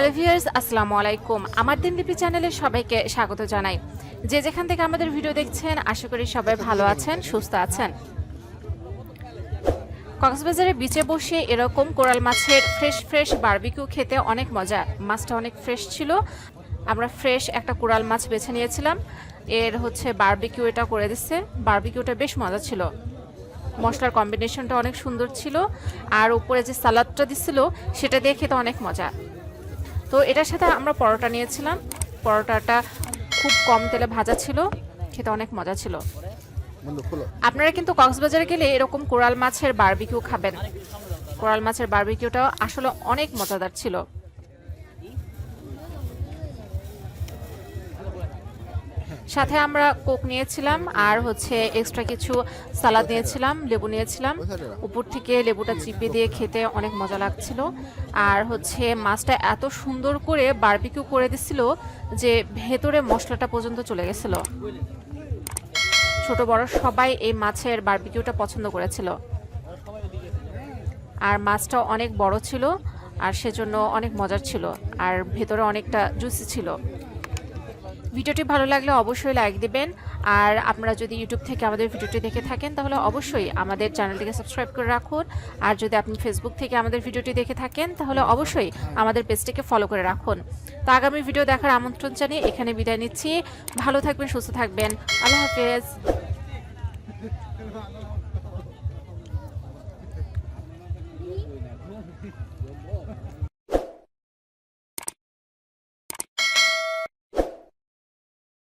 Hello viewers আসসালামু আলাইকুম। আমার দিন লিপি চ্যানেলে সবাইকে স্বাগত জানাই। যে যেখান থেকে আমাদের ভিডিও দেখছেন, আশা করি সবাই ভালো আছেন, সুস্থ আছেন। কক্সবাজারে বিচে বসে এরকম কোরাল মাছের ফ্রেশ ফ্রেশ বারবিকিউ খেতে অনেক মজা। মাছটা অনেক ফ্রেশ ছিল। আমরা ফ্রেশ একটা কোরাল মাছ বেছে নিয়েছিলাম। এর হচ্ছে বারবিকিউ এটা করে দিচ্ছে। বারবিকিউটা বেশ মজা ছিল। মশলার কম্বিনেশনটা অনেক সুন্দর ছিল। আর উপরে যে সালাদটা দিছিল সেটা দিয়ে খেতে অনেক মজা। তো এটার সাথে আমরা পরোটা নিয়েছিলাম। পরোটাটা খুব কম তেলে ভাজা ছিল খেতে অনেক মজা ছিল। আপনারা কিন্তু কক্সবাজারে গেলে এরকম কোরাল মাছের বারবিকিউ খাবেন। কোরাল মাছের বারবিকিউটা আসলে অনেক মজাদার ছিল। সাথে আমরা কোক নিয়েছিলাম আর হচ্ছে এক্সট্রা কিছু সালাদ নিয়েছিলাম লেবু নিয়েছিলাম। উপর থেকে লেবুটা চিপে দিয়ে খেতে অনেক মজা লাগছিল। আর হচ্ছে মাছটা এত সুন্দর করে বারবিকিউ করে দিছিল যে ভেতরে মশলাটা পর্যন্ত চলে গেছিল। ছোট বড় সবাই এই মাছের বারবিকিউটা পছন্দ করেছিল। আর মাছটাও অনেক বড় ছিল আর সেজন্য অনেক মজার ছিল আর ভেতরে অনেকটা জুসি ছিল। ভিডিওটি ভালো লাগলে অবশ্যই লাইক দিবেন। আর আপনারা যদি ইউটিউব থেকে আমাদের ভিডিওটি দেখে থাকেন, তাহলে অবশ্যই আমাদের চ্যানেলটিকে সাবস্ক্রাইব করে রাখুন। আর যদি আপনি ফেসবুক থেকে আমাদের ভিডিওটি দেখে থাকেন, তাহলে অবশ্যই আমাদের পেজটিকে ফলো করে রাখুন। তো আগামী ভিডিও দেখার আমন্ত্রণ জানিয়ে এখানে বিদায় নিচ্ছি। ভালো থাকবেন, সুস্থ থাকবেন। আল্লাহ হাফেজ।